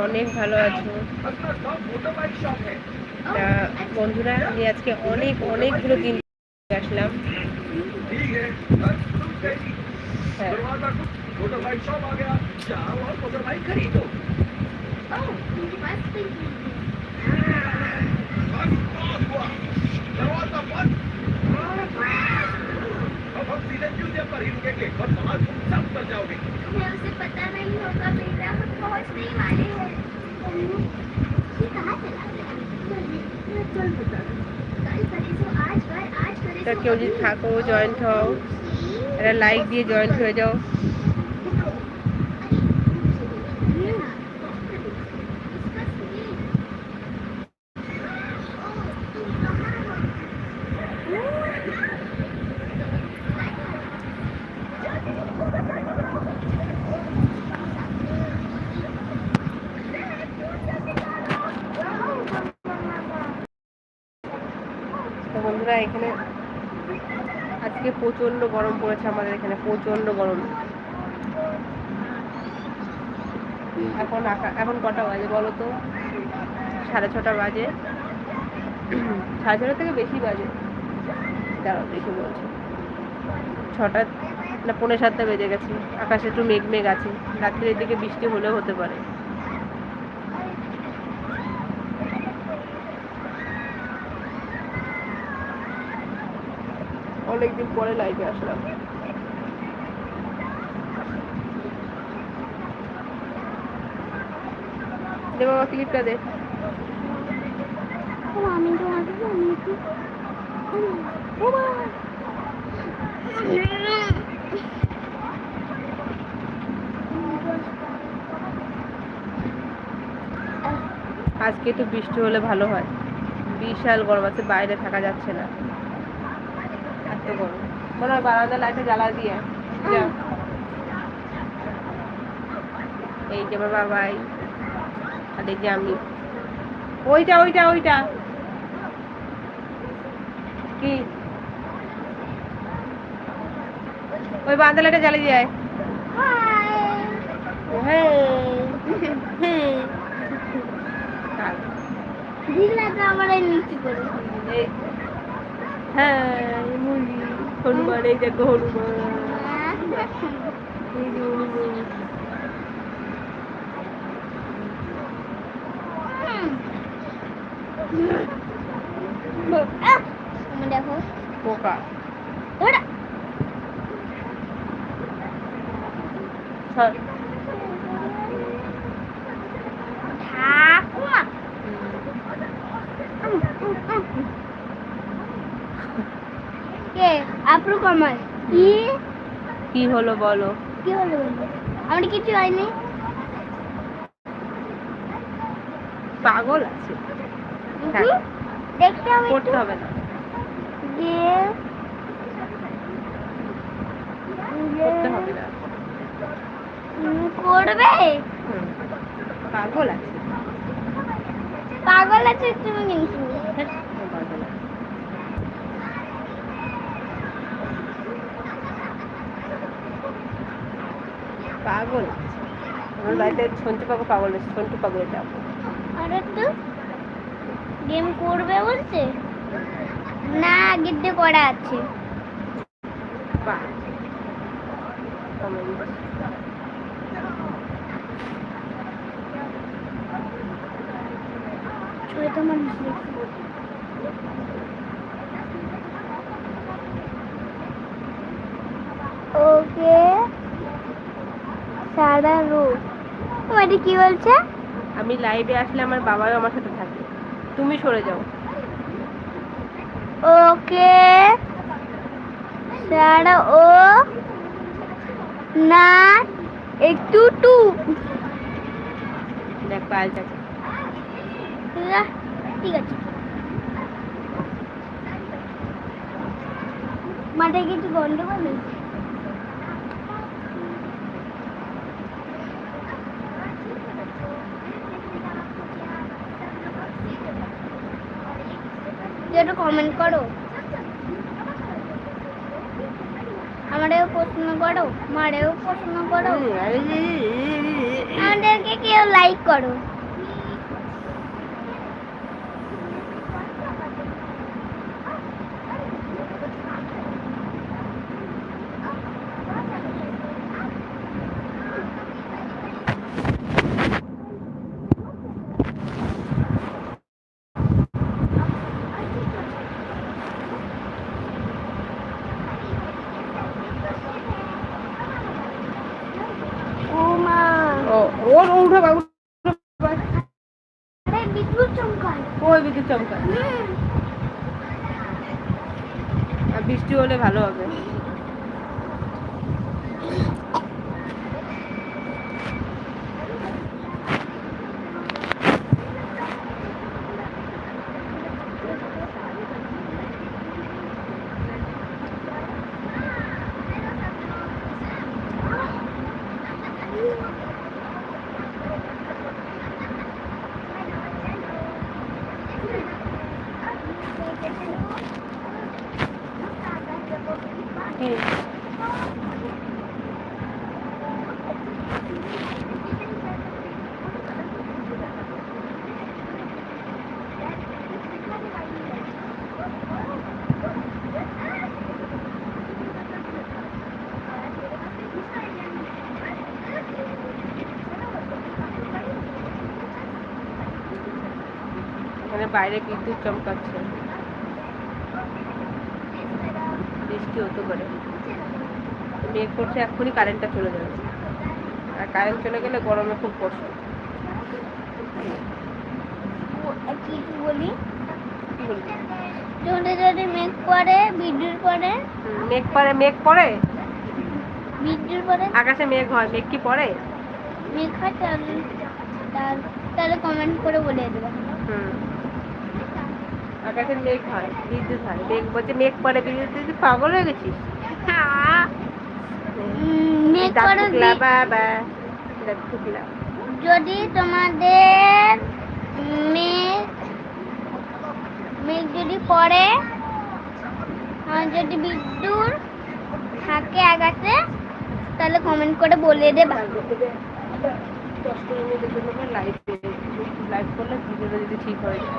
অনেক ভালো আছো। তা বন্ধুরা আমি আজকে অনেক অনেকগুলো দিন আসলাম। হ্যাঁ। কেউ যদি থাকো জয়েন্ট হও একটা লাইক দিয়ে জয়েন্ট হয়ে যাও তো বন্ধুরা এখানে আজকে প্রচণ্ড গরম পড়েছে আমাদের এখানে প্রচণ্ড গরম। এখন আকা- এখন কটা বাজে বলো তো? সাড়ে ছটা বাজে। সাড়ে ছটা থেকে বেশি বাজে। দাঁড়াও দেখে বলছি। ছটা না পৌনে সাতটা বেজে গেছে। আকাশে একটু মেঘ মেঘ আছে। রাত্রের দিকে বৃষ্টি হলেও হতে পারে। অনেকদিন পরে লাইভে আসলাম। দে বাবা ক্লিপটা দে। আমি তো আজকে একটু বৃষ্টি হলে ভালো হয়। বিশাল গরম আছে বাইরে থাকা যাচ্ছে না। এত গরম মনে হয় বারান্দা লাইটে জ্বালা দিয়ে। এই যে আমার বাবাই আর যে আমি। ওইটা ওইটা ওইটা। কি? ওই বারান্দা লাইটে জ্বালিয়ে যায় হ্যাঁ। দিলা তো আমার নিচে করে হ্যাঁ মুরগি হনুমান এই দেখো হনুমান। এই যে হনুমান দেখো পোকা। ঠাকুমা। কে? আপরু কমাল কি? কি হলো বলো। কি হলো বলো? আমার কিছু হয়নি। পাগল আছে। হ্যাঁ। দেখতে হবে করতে হবে না। যে করতে হবে না। করবে পাগল আছে। পাগল আছে তুমি কিন্তু ধ্যাৎ, ও পাগল আছে। পাগল আমার বাড়িতে সঞ্চু পাগল পাগল সন্টু পাগল যাব আরে তো গেম করবে বলছে? না আগের দিয়ে করা আছে। ওকে। সারা রোড এটা কি বলছে? আমি লাইভে আসলে আমার বাবাও আমার সাথে থাকে। তুমি সরে যাও। ওকে। সারা ও না একটু টু। দেখ পায়েল চাচা ঠিক আছে। মাঠে কিছু গন্ডগোল হয়েছে? একটু কমেন্ট করো। আমারেও প্রশ্ন করো মারেও প্রশ্ন করো। আমাদেরকে কেউ লাইক করো ও মা ও ওর ও উঠে বা উঠে বা। আরে বিদ্যুৎ চমকায় চমকা। আর বৃষ্টি হলে ভালো হবে। এখানে বাইরে বিদ্যুৎ চমকাচ্ছে। বৃষ্টি হতে পারে। মেঘ করছে এক্ষুনি কারেন্টটা চলে যাবে। আর কারেন্ট চলে গেলে গরমে খুব কষ্ট। কি বলি? কি যদি মেঘ পড়ে বিদ্যুৎ পড়ে? হুম, মেঘ পড়ে মেঘ পড়ে? বিদ্যুৎ পড়ে? আকাশে মেঘ হয় মেঘ কি পড়ে? মেঘ হয় তাহলে কমেন্ট করে বলে দেবে। হুম। আকাশে মেঘ হয় বিদ্যুৎ হয়। মেঘ বলছে মেঘ পড়ে বিদ্যুৎ তুই পাগল হয়ে গেছিস? ফুকলা যদি তোমাদের মেঘ মেঘ যদি পড়ে আর যদি বিদ্যুৎ থাকে আকাশে তাহলে কমেন্ট করে বলে দেবা লাইভ লাইভ করলে ভিডিওটা যদি ঠিক হয়ে যায়।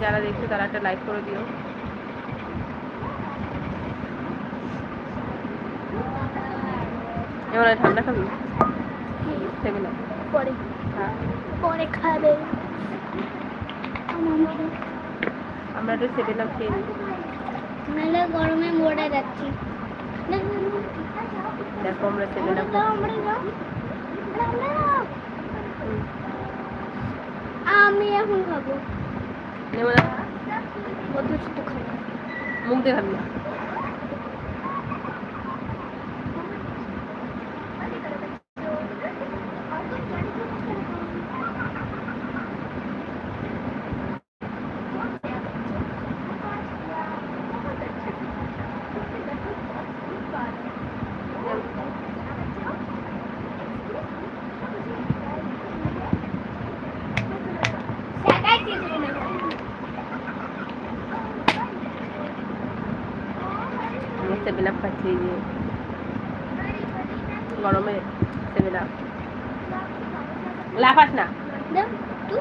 যারা দেখছ তারা একটা লাইক করে দিও। এবার ঠান্ডা খাবি? আপ পরে। হ্যাঁ। পরে খাবে। আমরা একটু সেভেন আপ খেয়ে নিই। নাহলে গরমে মরে যাচ্ছি। দেখো আমরা সেভেন আপ আমি এখন খাব। নেব না কত ছোট খাব মুখ দেখাবি না আমি সেভেন আপ খাচ্ছি দিয়ে গরমে সেভেন আপ লাফাস না তুই